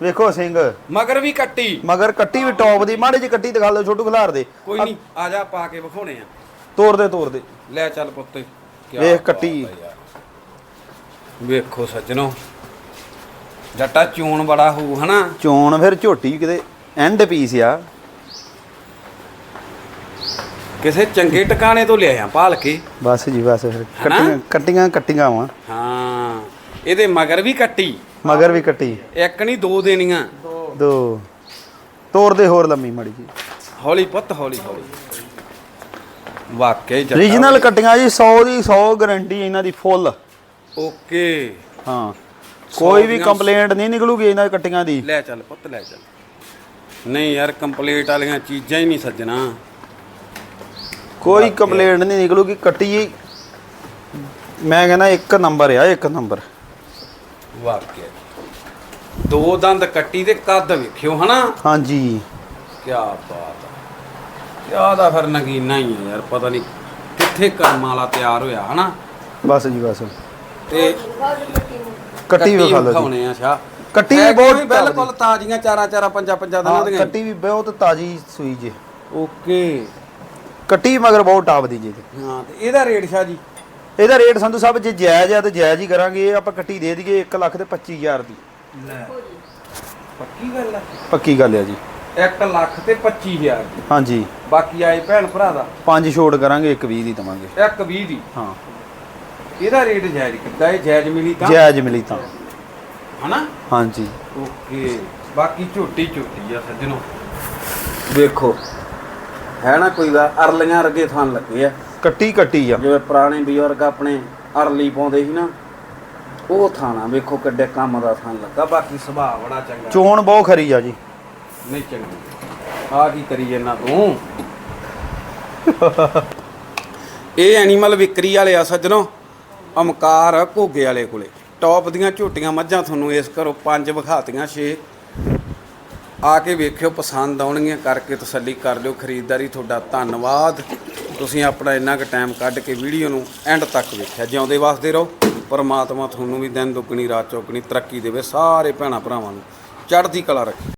ਵੇਖੋ ਸਿੰਘ। ਮਗਰ ਵੀ ਕੱਟੀ। ਮਗਰ ਕੱਟੀ ਵੀ ਟੌਪ ਦੀ। ਮਾੜੇ ਜੀ ਕੱਟੀ ਦਿਖਾ ਲਓ ਛੋਟੂ ਖਿਲਾਰ ਦੇ। ਕੋਈ ਨਹੀਂ ਆ ਜਾ ਪਾ ਕੇ ਵਿਖਾਉਣੇ ਆ। ਤੋੜ ਦੇ ਤੋੜ ਦੇ। ਲੈ ਚੱਲ ਪੁੱਤ ਕਿਆ ਵੇਖ ਬਾਤ ਕੱਟੀ। ਆ ਯਾਰ। ਵੇਖੋ ਸੱਜਣੋ। ਜੱਟਾ ਚੂਣ ਬੜਾ ਹੋਊ ਹਨਾ? ਚੋਣ ਫਿਰ ਝੋਟੀ ਕਿਤੇ ਐਂਡ ਪੀਸ ਆ। ਕਿਸੇ ਚੰਗੇ ਟਿਕਾਣੇ ਤੋਂ ਲਿਆਇਆ ਭਾਲ ਕੇ ਬਸ ਜੀ ਬਸ ਫਿਰ? ਕੱਟੀਆਂ ਕੱਟੀਆਂ ਕੱਟੀਆਂ ਵਾ। ਹਾਂ ਇਹਦੇ ਮਗਰ ਵੀ ਕੱਟੀ। ਮਗਰ ਵੀ ਕੱਟੀ। ਇੱਕ ਨਹੀਂ ਦੋ ਦੇਣੀਆਂ। ਦੋ। ਦੋ ਤੋੜ ਦੇ ਹੋਰ ਲੰਮੀ ਮੜੀ ਜੀ। ਹੌਲੀ ਪੁੱਤ ਹੌਲੀ ਹੌਲੀ। ਵਾਕਈ ਜੱਟਾ ਰੀਜਨਲ ਕੱਟੀਆਂ ਜੀ 100 ਦੀ 100 ਗਾਰੰਟੀ ਇਹਨਾਂ ਦੀ ਫੁੱਲ ਓਕੇ। ਹਾਂ। ਕੋਈ ਵੀ ਕੰਪਲੇਂਟ ਨਹੀਂ ਨਿਕਲੂਗੀ ਇਹਨਾਂ ਕੱਟੀਆਂ ਦੀ। ਲੈ ਚੱਲ ਪੁੱਤ ਲੈ ਚੱਲ। ਨਹੀਂ ਯਾਰ ਕੰਪਲੀਟ ਵਾਲੀਆਂ ਚੀਜ਼ਾਂ ਹੀ ਨਹੀਂ ਸੱਜਣਾ। ਕੋਈ ਕੰਪਲੇਂਟ ਨਹੀਂ ਨਿਕਲੂਗੀ ਕੱਟੀ ਮੈਂ ਕਹਿੰਦਾ ਇੱਕ ਨੰਬਰ ਆ ਇੱਕ ਨੰਬਰ ਵਾਕਿਆ ਦੋ ਦੰਦ ਕੱਟੀ ਤੇ ਕੱਦ ਵੇਖਿਓ ਹਨਾ? ਹਾਂਜੀ। ਕੀ ਬਾਤ ਆ। ਕਿਆ ਦਾ ਫਿਰ ਨਗੀਨਾ ਹੀ ਆ ਯਾਰ ਪਤਾ ਨਹੀਂ ਕਿੱਥੇ ਕਰਮ ਵਾਲਾ ਤਿਆਰ ਹੋਇਆ ਹਨਾ? ਬਸ ਜੀ ਬਸ। ਤੇ ਕੱਟੀ ਵਿਖਾ ਲਓ ਜੀ। ਵਿਖਾਉਣੇ ਆ ਸ਼ਾ ਕੱਟੀ ਵੀ ਬਹੁਤ ਬਿਲਕੁਲ ਤਾਜ਼ੀਆਂ ਚਾਰਾਂ ਚਾਰਾਂ ਪੰਜਾਂ ਪੰਜਾਂ ਦਿਨਾਂ ਹਾਂ, ਦੀਆਂ। ਕੱਟੀ ਵੀ ਬਹੁਤ ਤਾਜੀ ਸੂਈ ਜੇ। ਓਕੇ। ਕੱਟੀ ਮਗਰ ਬਹੁਤ ਟਾਪ ਦੀ ਜੇ ਹਾਂ ਤੇ ਇਹਦਾ ਰੇਟ ਸ਼ਾ ਜੀ? ਇਹਦਾ ਰੇਟ ਸੰਧੂ ਸਾਹਿਬ ਜੇ ਜਾਇਜ਼ ਆ ਤੇ ਜਾਇਜ਼ ਹੀ ਕਰਾਂਗੇ ਇਹ ਆਪਾਂ ਕੱਟੀ ਦੇ ਦਈਏ 1 ਲੱਖ ਤੇ 25000 ਦੀ। ਲੈ ਪੱਕੀ ਗੱਲ ਆ? ਪੱਕੀ ਗੱਲ ਆ ਜੀ। 1 ਲੱਖ ਤੇ 25000 ਦੀ। ਹਾਂਜੀ। ਬਾਕੀ ਆਏ ਭੈਣ ਭਰਾ ਦਾ। ਪੰਜ ਛੋੜ ਕਰਾਂਗੇ 1 20 ਦੀ ਦਵਾਂਗੇ। 1 20 ਦੀ। ਹਾਂ। ਇਹਦਾ ਰੇਟ ਜਾਇਜ਼ ਕਿੱਦਾਂ ਇਹ ਜਾਇਜ਼ ਮਿਲੀ ਤਾਂ? ਜਾਇਜ਼ ਮਿਲੀ ਤਾਂ। ਹਨਾ? ਹਾਂਜੀ। ਓਕੇ। ਬਾਕੀ ਝੋਟੀ ਝੋਟੀ ਆ ਸੱਜਣੋ। ਵੇਖੋ। ਹੈ ਨਾ ਕੋਈ ਗਾ ਅਰਲੀਆਂ ਵਰਗੇ ਥਣ ਲੱਗੇ ਆ। ਕੱਟੀ ਕੱਟੀ ਆ। ਜਿਵੇਂ ਪੁਰਾਣੇ ਬਜ਼ੁਰਗ ਆਪਣੇ ਅਰਲੀ ਪਾਉਂਦੇ ਸੀ ਨਾ ਉਹ ਥਾਣਾ ਵੇਖੋ ਕਿੱਡੇ ਕੰਮ ਦਾ ਥਣ ਲੱਗਾ। ਬਾਕੀ ਸੁਭਾਅ ਬੜਾ ਚੰਗਾ। ਚੋਣ ਬਹੁਤ ਖਰੀ ਆ ਜੀ। ਨਹੀਂ ਚੰਗੀ। ਆ ਕੀ ਕਰੀ ਜਾਂਦਾ ਤੂੰ? [LAUGHS] ਇਹ ਐਨੀਮਲ ਵਿਕਰੀ ਵਾਲੇ ਆ ਸੱਜਣੋ। ਅਮਕਾਰ ਘੋਗੇ ਵਾਲੇ ਕੋਲੇ। ਟੌਪ ਦੀਆਂ ਝੋਟੀਆਂ ਮੱਝਾਂ ਤੁਹਾਨੂੰ ਇਸ ਕਰੋ ਪੰਜ ਵਿਖਾਤੀਆਂ, ਛੇ ਆ ਕੇ ਵੇਖਿਓ, ਪਸੰਦ ਆਉਣਗੀਆਂ, ਕਰਕੇ ਤਸੱਲੀ ਕਰ ਲਿਓ। ਖਰੀਦਦਾਰੀ ਤੁਹਾਡਾ ਧੰਨਵਾਦ। ਤੁਸੀਂ ਆਪਣਾ ਇੰਨਾ ਕੁ ਟਾਈਮ ਕੱਢ ਕੇ ਵੀਡੀਓ ਨੂੰ ਐਂਡ ਤੱਕ ਵੇਖਿਆ। ਜਿਉਂਦੇ ਵਾਸਤੇ ਰਹੋ। ਪਰਮਾਤਮਾ ਤੁਹਾਨੂੰ ਵੀ ਦਿਨ ਦੁੱਗਣੀ, ਰਾਤ ਚੌਗਣੀ ਤਰੱਕੀ ਦੇਵੇ ਸਾਰੇ ਭੈਣਾਂ ਭਰਾਵਾਂ ਨੂੰ। ਚੜ੍ਹਦੀ ਕਲਾ ਰੱਖੇ।